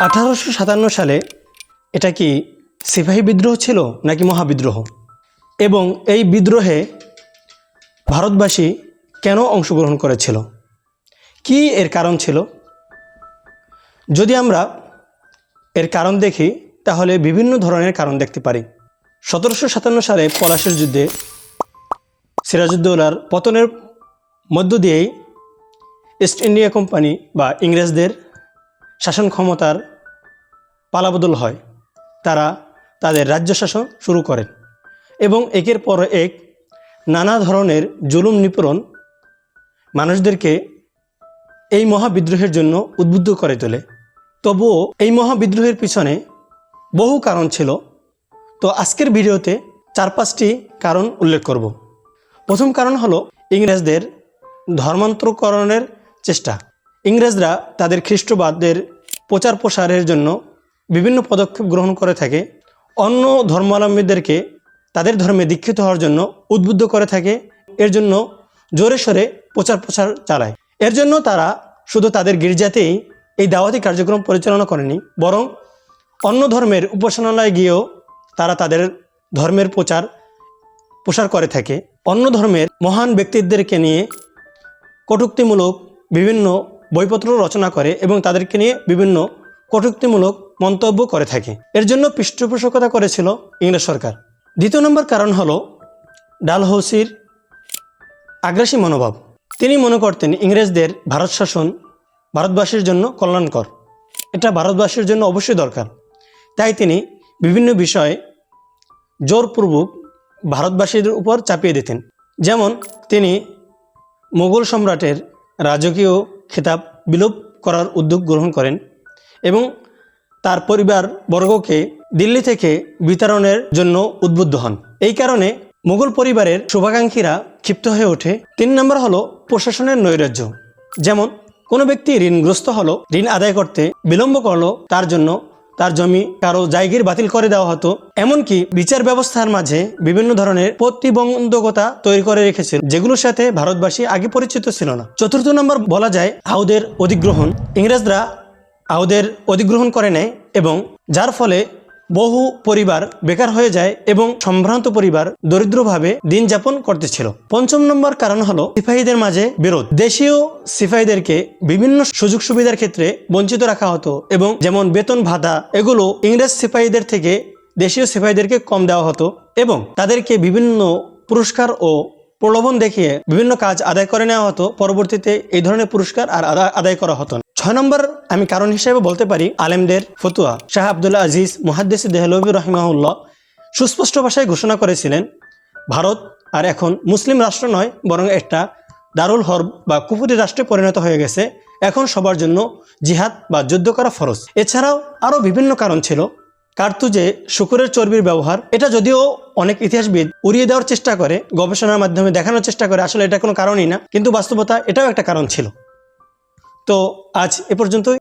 আঠারোশো সাতান্ন সালে এটা কি সিপাহী বিদ্রোহ ছিল নাকি মহাবিদ্রোহ? এবং এই বিদ্রোহে ভারতবাসী কেন অংশগ্রহণ করেছিল? কি এর কারণ ছিল? যদি আমরা এর কারণ দেখি, তাহলে বিভিন্ন ধরনের কারণ দেখতে পারি। সতেরোশো সাতান্ন সালে পলাশের যুদ্ধে সিরাজউদ্দৌলার পতনের মধ্য দিয়েই ইস্ট ইন্ডিয়া কোম্পানি বা ইংরেজদের শাসন ক্ষমতার পালাবদল হয়, তারা তাদের রাজ্য শাসন শুরু করেন এবং একের পর এক নানা ধরনের জুলুম নিপীড়ন মানুষদেরকে এই মহাবিদ্রোহের জন্য উদ্বুদ্ধ করে তোলে। তবুও এই মহাবিদ্রোহের পিছনে বহু কারণ ছিল। তো আজকের ভিডিওতে চার পাঁচটি কারণ উল্লেখ করব। প্রথম কারণ হলো ইংরেজদের ধর্মান্তরকরণের চেষ্টা। ইংরেজরা তাদের খ্রিস্টবাদের প্রচার প্রসারের জন্য বিভিন্ন পদক্ষেপ গ্রহণ করে থাকে। অন্য ধর্মাবলম্বীদেরকে তাদের ধর্মে দীক্ষিত হওয়ার জন্য উদ্বুদ্ধ করে থাকে। এর জন্য জোরে সোরে প্রচার প্রসার চালায়। এর জন্য তারা শুধু তাদের গির্জাতেই এই দাওয়াতি কার্যক্রম পরিচালনা করেনি, বরং অন্য ধর্মের উপাসনালয়ে গিয়েও তারা তাদের ধর্মের প্রচার প্রসার করে থাকে। অন্য ধর্মের মহান ব্যক্তিত্বদেরকে নিয়ে কটুক্তিমূলক বিভিন্ন বইপত্র রচনা করে এবং তাদেরকে নিয়ে বিভিন্ন কটুক্তিমূলক মন্তব্য করে থাকে। এর জন্য পৃষ্ঠপোষকতা করেছিল ইংরেজ সরকার। দ্বিতীয় নম্বর কারণ হলো ডালহৌসির আগ্রাসী মনোভাব। তিনি মনে করতেন ইংরেজদের ভারত শাসন ভারতবাসীর জন্য কল্যাণকর। এটা ভারতবাসীর জন্য অবশ্যই দরকার। তাই তিনি বিভিন্ন বিষয়ে জোরপূর্বক ভারতবাসীদের উপর চাপিয়ে দিতেন। যেমন তিনি মোগল সম্রাটের রাজকীয় খেতাব বিলোপ করার উদ্যোগ গ্রহণ করেন এবং তার পরিবার বর্গকে দিল্লি থেকে বিতরণের জন্য উদ্বুদ্ধ হন। এই কারণে মুঘল পরিবারের শুভাকাঙ্ক্ষীরা ক্ষিপ্ত হয়ে ওঠে। তিন নম্বর হলো প্রশাসনের নৈরাজ্য। যেমন কোনো ব্যক্তি ঋণগ্রস্ত হলো, ঋণ আদায় করতে বিলম্ব করল, তার জন্য তার জমি কারও জায়গির বাতিল করে দেওয়া হতো। এমনকি বিচার ব্যবস্থার মাঝে বিভিন্ন ধরনের প্রতিবন্ধকতা তৈরি করে রেখেছিল, যেগুলোর সাথে ভারতবাসী আগে পরিচিত ছিল না। চতুর্থ নম্বর বলা যায় আউদের অধিগ্রহণ। ইংরেজরা আউদের অধিগ্রহণ করে নেয় এবং যার ফলে বহু পরিবার বেকার হয়ে যায় এবং সম্ভ্রান্ত পরিবার দরিদ্রভাবে দিন যাপন করতেছিল। পঞ্চম নম্বর কারণ হলো সিপাহীদের মাঝে বিরোধ। দেশীয় সিপাহীদেরকে বিভিন্ন সুযোগ সুবিধার ক্ষেত্রে বঞ্চিত রাখা হতো এবং যেমন বেতন ভাতা, এগুলো ইংরেজ সিপাহীদের থেকে দেশীয় সিপাহীদেরকে কম দেওয়া হতো এবং তাদেরকে বিভিন্ন পুরস্কার ও প্রলোভন দেখিয়ে বিভিন্ন কাজ আদায় করে নেওয়া হতো। পরবর্তীতে এই ধরনের পুরস্কার আর আদা- আদায় করা হতো না। ছয় নম্বর আমি কারণ হিসেবে বলতে পারি আলেমদের ফতুয়া। শাহ আবদুল্লাহ আজিজ মুহাদ্দিস দেহলবী রহিমাউল্লাহ সুস্পষ্ট ভাষায় ঘোষণা করেছিলেন, ভারত আর এখন মুসলিম রাষ্ট্র নয়, বরং একটা দারুল হরব বা কুফুরি রাষ্ট্রে পরিণত হয়ে গেছে। এখন সবার জন্য জিহাদ বা যুদ্ধ করা ফরজ। এছাড়াও আরও বিভিন্ন কারণ ছিল। কার্তুজে শুকুরের চর্বির ব্যবহার, এটা যদিও অনেক ইতিহাসবিদ উড়িয়ে দেওয়ার চেষ্টা করে, গবেষণার মাধ্যমে দেখানোর চেষ্টা করে, আসলে এটা কোনো কারণই না, কিন্তু বাস্তবতা এটাও একটা কারণ ছিল। তো আজ এ পর্যন্তই।